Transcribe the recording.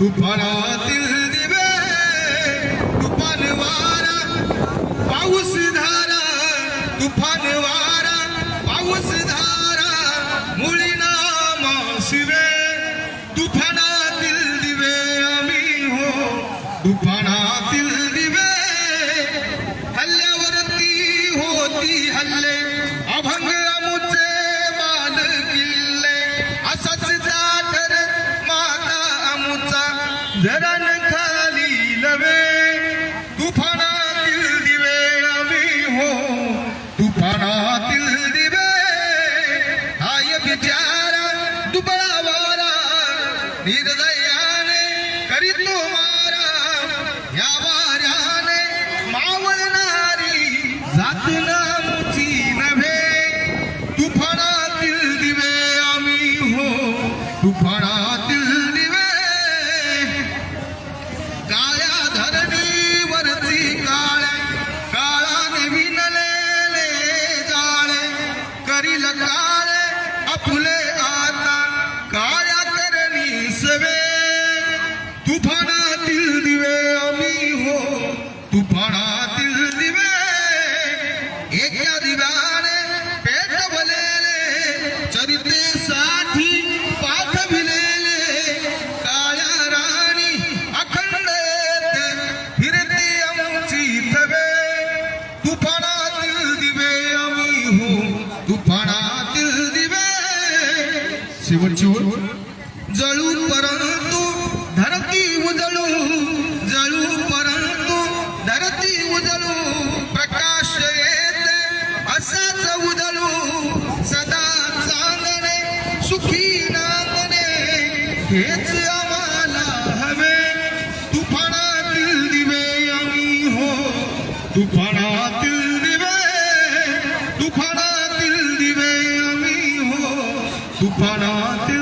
तुफानातील दिवे तुफान वारा पाऊस धारा तुफान वारा पाऊस धारा मुळीना शिवे तुफानातील दिवे आम्ही हो तुफानातील जरण खाली लवे तुफानातील दिवे आम्ही हो. तुफानातील दिवे हाय बिचारा दुबळा वारा निर्दयाने करीतो मारा. या वाऱ्याने मावळणारी जात नामची नव्हे. तुफानातील दिवे आम्ही हो. तुफानातील करी लकारे अपने आता काया करनी सवे। तूफाना दिल दिवे, अमी हो, तूफाना दिल दिवे। एक क्या दीवाने पेट भले ले, चरिते साथी पाठ भी ले ले। काया रानी अखंड फिरते अमची तवे तूफाना शेवटची ओळ जळू परंतु धरती उजळू जळू परंतु धरती उजळू प्रकाश येते असाच उजळू सदा चांदणे सुखी नांदणे हेच आम्हाला हवे. तुफानातील दिवे आम्ही हो तुफानातील दिवे तुफान Tu parate